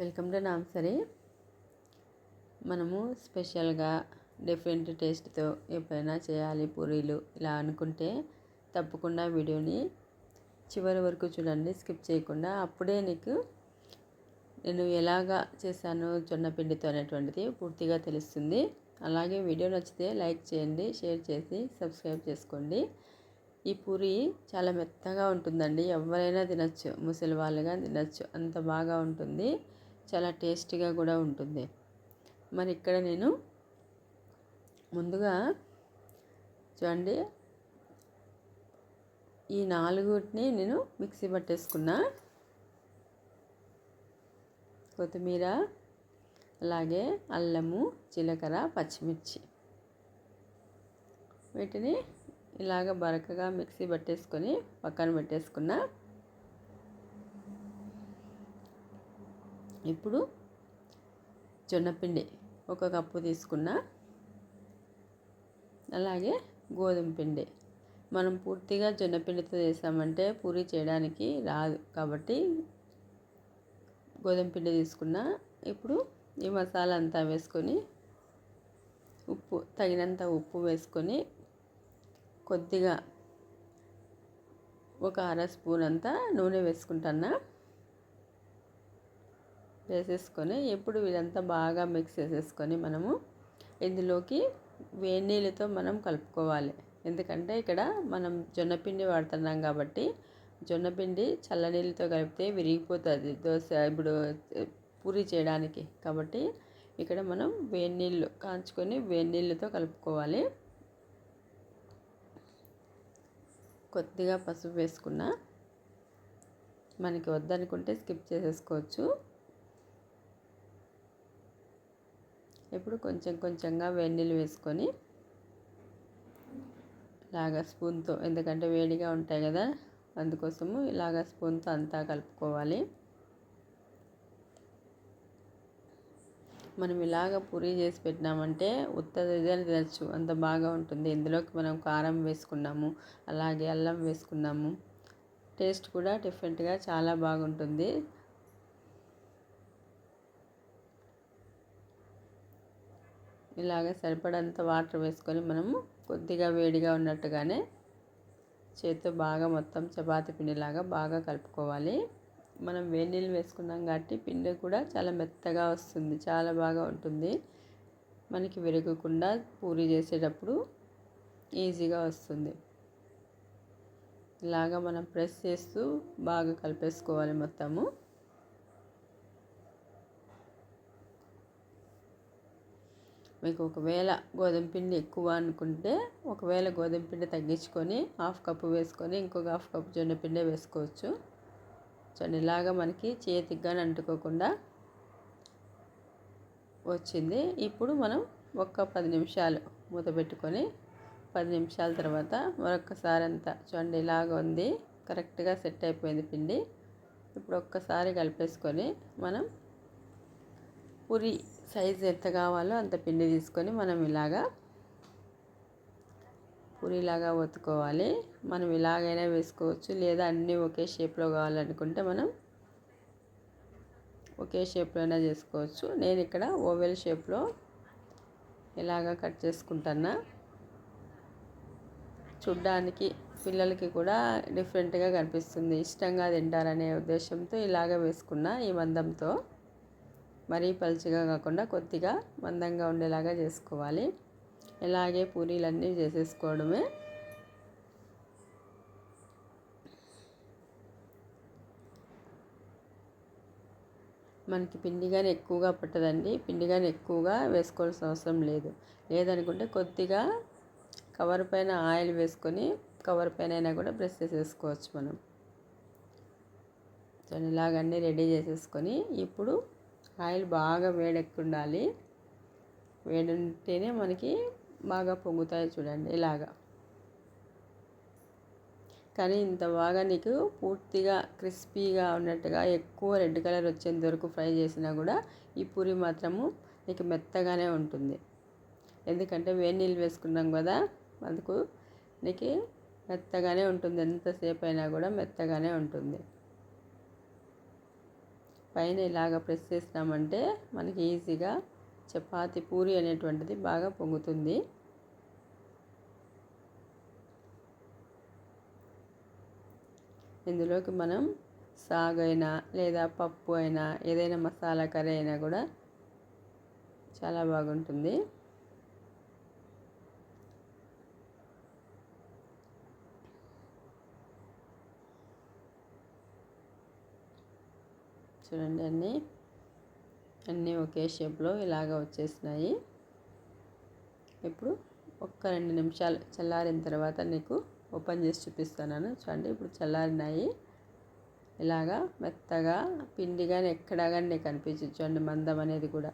Welcome to నామ్సరీ. మనము స్పెషల్గా different టేస్ట్తో ఎప్పుడైనా చేయాలి పూరీలు ఇలా అనుకుంటే తప్పకుండా వీడియోని చివరి వరకు చూడండి స్కిప్ చేయకుండా. అప్పుడే నీకు నేను ఎలాగా చేశాను జొన్నపిండితో అనేటువంటిది పూర్తిగా తెలుస్తుంది. అలాగే వీడియో నచ్చితే లైక్ చేయండి షేర్ చేసి సబ్స్క్రైబ్ చేసుకోండి. ఈ పూరి చాలా మెత్తగా ఉంటుందండి. ఎవరైనా తినచ్చు ముసలి వాళ్ళుగా తినచ్చు అంత బాగా ఉంటుంది. చాలా టేస్టీగా కూడా ఉంటుంది. మరి ఇక్కడ నేను ముందుగా చూడండి. ఈ నాలుగుటిని నేను మిక్సీ పట్టేసుకున్నా. కొత్తిమీర అలాగే అల్లము జీలకర్ర పచ్చిమిర్చి. వీటిని ఇలాగ బరకగా మిక్సీ పట్టేసుకొని పక్కన పెట్టేసుకున్నా. ఇప్పుడు జొన్నపిండి ఒక కప్పు తీసుకున్న అలాగే గోధుమ పిండి. మనం పూర్తిగా జొన్నపిండితో చేసామంటే పూరి చేయడానికి రాదు కాబట్టి గోధుమ పిండి తీసుకున్న. ఇప్పుడు ఈ మసాలా అంతా వేసుకొని ఉప్పు తగినంత ఉప్పు వేసుకొని కొద్దిగా ఒక అర స్పూన్ అంతా నూనె వేసుకుంటున్నా. వేసేసుకొని ఇప్పుడు ఇదంతా బాగా మిక్స్ చేసేసుకొని మనము ఇందులోకి వేడి నీళ్ళతో మనం కలుపుకోవాలి. ఎందుకంటే ఇక్కడ మనం జొన్నపిండి వాడుతున్నాం కాబట్టి జొన్నపిండి చల్లనీళ్ళతో కలిపితే విరిగిపోతుంది. దోశ ఇప్పుడు పూరి చేయడానికి కాబట్టి ఇక్కడ మనం వేడి నీళ్ళు కాంచుకొని వేడి నీళ్ళతో కలుపుకోవాలి. కొద్దిగా పసుపు వేసుకున్న మనకి వద్దనుకుంటే స్కిప్ చేసేసుకోవచ్చు. ఇప్పుడు కొంచెం కొంచెంగా వెన్నీళ్ళు వేసుకొని ఇలాగ స్పూన్తో ఎందుకంటే వేడిగా ఉంటాయి కదా అందుకోసము ఇలాగ స్పూన్తో అంతా కలుపుకోవాలి. మనం ఇలాగ పూరి చేసి పెట్టినామంటే ఉత్తదిగా తినచ్చు అంత బాగా ఉంటుంది. ఇందులోకి మనం కారం వేసుకున్నాము అలాగే అల్లం వేసుకున్నాము. టేస్ట్ కూడా డిఫరెంట్గా చాలా బాగుంటుంది. ఇలాగ సరిపడంత వాటర్ వేసుకొని మనము కొద్దిగా వేడిగా ఉన్నట్టుగానే చేతితో బాగా మొత్తం చపాతి పిండిలాగా బాగా కలుపుకోవాలి. మనం వేడి నీళ్ళు వేసుకున్నాం కాబట్టి పిండి కూడా చాలా మెత్తగా వస్తుంది చాలా బాగా ఉంటుంది. మనకి విరగకుండా పూరి చేసేటప్పుడు ఈజీగా వస్తుంది. ఇలాగా మనం ప్రెస్ చేస్తూ బాగా కలిపేసుకోవాలి మొత్తము. మీకు ఒకవేళ గోధుమ పిండి ఎక్కువ అనుకుంటే ఒకవేళ గోధుమ పిండి తగ్గించుకొని హాఫ్ కప్పు వేసుకొని ఇంకొక హాఫ్ కప్పు జొన్న పిండి వేసుకోవచ్చు. చూడండి ఇలాగా మనకి చేతికి కానీ అంటుకోకుండా వచ్చింది. ఇప్పుడు మనం ఒక్క పది నిమిషాలు మూత పెట్టుకొని పది నిమిషాల తర్వాత మరొకసారి అంతా చూడండి ఇలాగ ఉంది. కరెక్ట్గా సెట్ అయిపోయింది పిండి. ఇప్పుడు ఒక్కసారి కలిపేసుకొని మనం పూరి సైజు ఎంత కావాలో అంత పిండి తీసుకొని మనం ఇలాగా పూరిలాగా ఒత్తుకోవాలి. మనం ఇలాగైనా వేసుకోవచ్చు. లేదా అన్నీ ఒకే షేప్లో కావాలనుకుంటే మనం ఒకే షేప్లో అయినా చేసుకోవచ్చు. నేను ఇక్కడ ఓవెల్ షేప్లో ఇలాగా కట్ చేసుకుంటున్నా. చూడ్డానికి పిల్లలకి కూడా డిఫరెంట్గా కనిపిస్తుంది. ఇష్టంగా తింటారనే ఉద్దేశంతో ఇలాగ వేసుకున్నా ఈ మందంతో. మరీ పలుచగా కాకుండా కొద్దిగా మందంగా ఉండేలాగా చేసుకోవాలి. ఇలాగే పూరీలన్నీ చేసేసుకోవడమే. మనకి పిండి కానీ ఎక్కువగా పట్టదండి. పిండి కానీ ఎక్కువగా వేసుకోవాల్సిన అవసరం లేదు. లేదనుకుంటే కొద్దిగా కవర్ పైన ఆయిల్ వేసుకొని కవర్ పైన అయినా కూడా ప్రెస్ చేసేసుకోవచ్చు మనం. ఇలాగన్నీ రెడీ చేసేసుకొని ఇప్పుడు ఆయిల్ బాగా వేడెక్కుండాలి. వేడుంటేనే వేడి ఉంటేనే మనకి బాగా పొంగుతాయి చూడండి ఇలాగా. కానీ ఇంత బాగా నీకు పూర్తిగా క్రిస్పీగా ఉన్నట్టుగా ఎక్కువ రెడ్ కలర్ వచ్చేంత వరకు ఫ్రై చేసినా కూడా ఈ పూరి మాత్రము నీకు మెత్తగానే ఉంటుంది. ఎందుకంటే వేడి నీళ్ళు వేసుకున్నాం కదా అందుకు నీకు మెత్తగానే ఉంటుంది. ఎంతసేపు అయినా కూడా మెత్తగానే ఉంటుంది. పైన ఇలాగ ప్రెస్ చేసినామంటే మనకి ఈజీగా చపాతి పూరి అనేటువంటిది బాగా పొంగుతుంది. ఇందులోకి మనం సాగు అయినా లేదా పప్పు అయినా ఏదైనా మసాలా కర్రీ అయినా కూడా చాలా బాగుంటుంది. చూడండి అన్నీ. అన్నీ ఒకే షేప్లో ఇలాగ వచ్చేసినాయి. ఇప్పుడు ఒక్క రెండు నిమిషాలు చల్లారిన తర్వాత నీకు ఓపెన్ చేసి చూపిస్తాను చూడండి ఇప్పుడు చల్లారినాయి. ఇలాగా మెత్తగా పిండి కానీ ఎక్కడా కానీ నీకు కనిపించచ్చు చూడండి మందం అనేది కూడా.